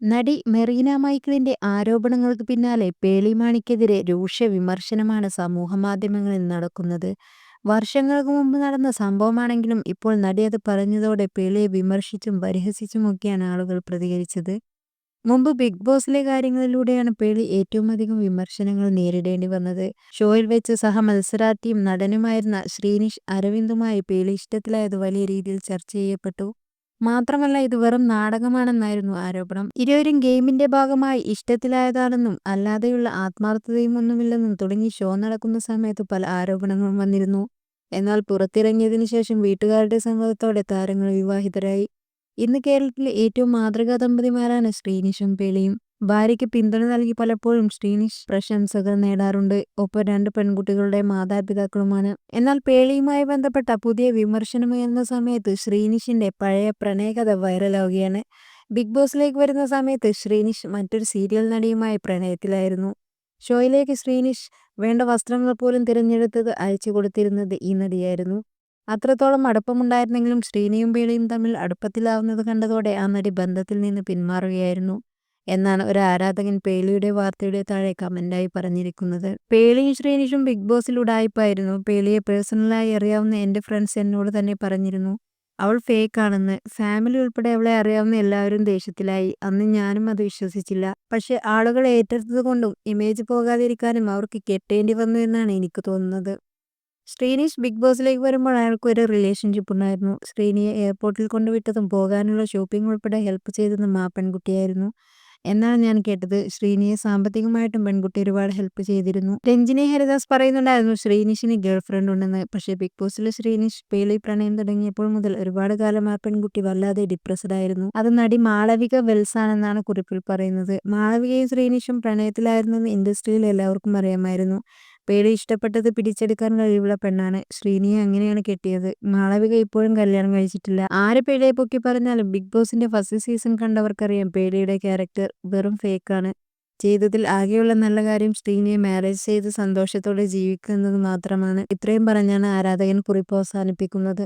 നടി മെറീന മൈക്കിളിന്റെ ആരോപണങ്ങൾക്ക് പിന്നാലെ പേളിമാണിക്കെതിരെ രൂക്ഷ വിമർശനമാണ് സമൂഹമാധ്യമങ്ങളിൽ നടക്കുന്നത്. വർഷങ്ങൾക്ക് മുമ്പ് നടന്ന സംഭവമാണെങ്കിലും ഇപ്പോൾ നടി അത് പറഞ്ഞതോടെ പേളിയെ വിമർശിച്ചും പരിഹസിച്ചുമൊക്കെയാണ് ആളുകൾ പ്രതികരിച്ചത്. മുമ്പ് ബിഗ് ബോസിലെ കാര്യങ്ങളിലൂടെയാണ് പേളി ഏറ്റവും അധികം വിമർശനങ്ങൾ നേരിടേണ്ടി വന്നത്. ഷോയിൽ വെച്ച് സഹ മത്സരാർത്ഥിയും നടനുമായിരുന്ന ശ്രീനിഷ് അരവിന്ദുമായി പേളി ഇഷ്ടത്തിലായത് വലിയ രീതിയിൽ ചർച്ച ചെയ്യപ്പെട്ടു. മാത്രമല്ല ഇത് വെറും നാടകമാണെന്നായിരുന്നു ആരോപണം. ഇരുവരും ഗെയിമിന്റെ ഭാഗമായി ഇഷ്ടത്തിലായതാണെന്നും അല്ലാതെയുള്ള ആത്മാർത്ഥതയും ഒന്നുമില്ലെന്നും തുടങ്ങി ഷോ നടക്കുന്ന സമയത്ത് പല ആരോപണങ്ങളും വന്നിരുന്നു. എന്നാൽ പുറത്തിറങ്ങിയതിനു ശേഷം വീട്ടുകാരുടെ സമ്മതത്തോടെ താരങ്ങൾ വിവാഹിതരായി. ഇന്ന് കേരളത്തിലെ ഏറ്റവും മാതൃകാ ദമ്പതിമാരാണ് ശ്രീനിഷും പേളിയും. ഭാര്യയ്ക്ക് പിന്തുണ നൽകി പലപ്പോഴും ശ്രീനിഷ് പ്രശംസകൾ നേടാറുണ്ട്. ഒപ്പം രണ്ട് പെൺകുട്ടികളുടെ മാതാപിതാക്കളുമാണ്. എന്നാൽ പേളിയുമായി ബന്ധപ്പെട്ട പുതിയ വിമർശനമുയർന്ന സമയത്ത് ശ്രീനിഷിന്റെ പഴയ പ്രണയകഥ വൈറലാവുകയാണ്. ബിഗ് ബോസിലേക്ക് വരുന്ന സമയത്ത് ശ്രീനിഷ് മറ്റൊരു സീരിയൽ നടിയുമായി പ്രണയത്തിലായിരുന്നു. ഷോയിലേക്ക് ശ്രീനിഷ് വേണ്ട വസ്ത്രങ്ങൾ പോലും തിരഞ്ഞെടുത്തത് അയച്ചു കൊടുത്തിരുന്നത് ഈ നടിയായിരുന്നു. അത്രത്തോളം അടുപ്പമുണ്ടായിരുന്നെങ്കിലും ശ്രീനിയും പേളിയും തമ്മിൽ അടുപ്പത്തിലാവുന്നത് കണ്ടതോടെ ആ നടി ബന്ധത്തിൽ നിന്ന് പിന്മാറുകയായിരുന്നു എന്നാണ് ഒരു ആരാധകൻ പേളിയുടെ വാർത്തയുടെ താഴെ കമന്റായി പറഞ്ഞിരിക്കുന്നത്. പേളിയും ശ്രീനിഷും ബിഗ് ബോസിൽ ഉഡായിപ്പായിരുന്നു. പേളിയെ പേഴ്സണലായി അറിയാവുന്ന എന്റെ ഫ്രണ്ട്സ് എന്നോട് തന്നെ പറഞ്ഞിരുന്നു അവൾ ഫേക്കാണെന്ന്. ഫാമിലി ഉൾപ്പെടെ അവളെ അറിയാവുന്ന എല്ലാവരും ദേഷ്യത്തിലായി. അന്ന് ഞാനും അത് വിശ്വസിച്ചില്ല. പക്ഷെ ആളുകൾ ഏറ്റെടുത്തതുകൊണ്ടും ഇമേജ് പോകാതിരിക്കാനും അവർക്ക് കെട്ടേണ്ടി വന്നു എന്നാണ് എനിക്ക് തോന്നുന്നത്. ശ്രീനിഷ് ബിഗ് ബോസിലേക്ക് വരുമ്പോൾ അയാൾക്ക് ഒരു റിലേഷൻഷിപ്പ് ഉണ്ടായിരുന്നു. ശ്രീനിയെ എയർപോർട്ടിൽ കൊണ്ടുവിട്ടതും പോകാനുള്ള ഷോപ്പിംഗ് ഉൾപ്പെടെ ഹെൽപ്പ് ചെയ്തതും ആ പെൺകുട്ടിയായിരുന്നു എന്നാണ് ഞാൻ കേട്ടത്. ശ്രീനിയെ സാമ്പത്തികമായിട്ടും പെൺകുട്ടി ഒരുപാട് ഹെൽപ്പ് ചെയ്തിരുന്നു. രഞ്ജിനി ഹരിദാസ് പറയുന്നുണ്ടായിരുന്നു ശ്രീനിഷിന് ഗേൾ ഫ്രണ്ട് ഉണ്ടെന്ന്. പക്ഷേ ബിഗ് ബോസിൽ ശ്രീനിഷ് പേളി പ്രണയം തുടങ്ങിയപ്പോൾ മുതൽ ഒരുപാട് കാലം ആ പെൺകുട്ടി വല്ലാതെ ഡിപ്രസ്ഡ് ആയിരുന്നു. അത് നടി മാളവിക വെൽസ് ആണെന്നാണ് കുറിപ്പിൽ പറയുന്നത്. മാളവികയും ശ്രീനിഷും പ്രണയത്തിലായിരുന്നെന്ന് ഇൻഡസ്ട്രിയിൽ എല്ലാവർക്കും അറിയാമായിരുന്നു. പേളി ഇഷ്ടപ്പെട്ടത് പിടിച്ചെടുക്കാൻ കഴിവുള്ള പെണ്ണാണ്. ശ്രീനിയെ അങ്ങനെയാണ് കെട്ടിയത്. മാളവിക ഇപ്പോഴും കല്യാണം കഴിച്ചിട്ടില്ല. ആരെ പേടിയെ പൊക്കി പറഞ്ഞാലും ബിഗ് ബോസിന്റെ ഫസ്റ്റ് സീസൺ കണ്ടവർക്കറിയാം പേളിയുടെ ക്യാരക്ടർ വെറും ഫേക്കാണ്. ജീവിതത്തിൽ ആകെയുള്ള നല്ല കാര്യം ശ്രീനിയെ മാരേജ് ചെയ്ത് സന്തോഷത്തോടെ ജീവിക്കുന്നത് മാത്രമാണ്. ഇത്രയും പറഞ്ഞാണ് ആരാധകൻ കുറിപ്പ് അവസാനിപ്പിക്കുന്നത്.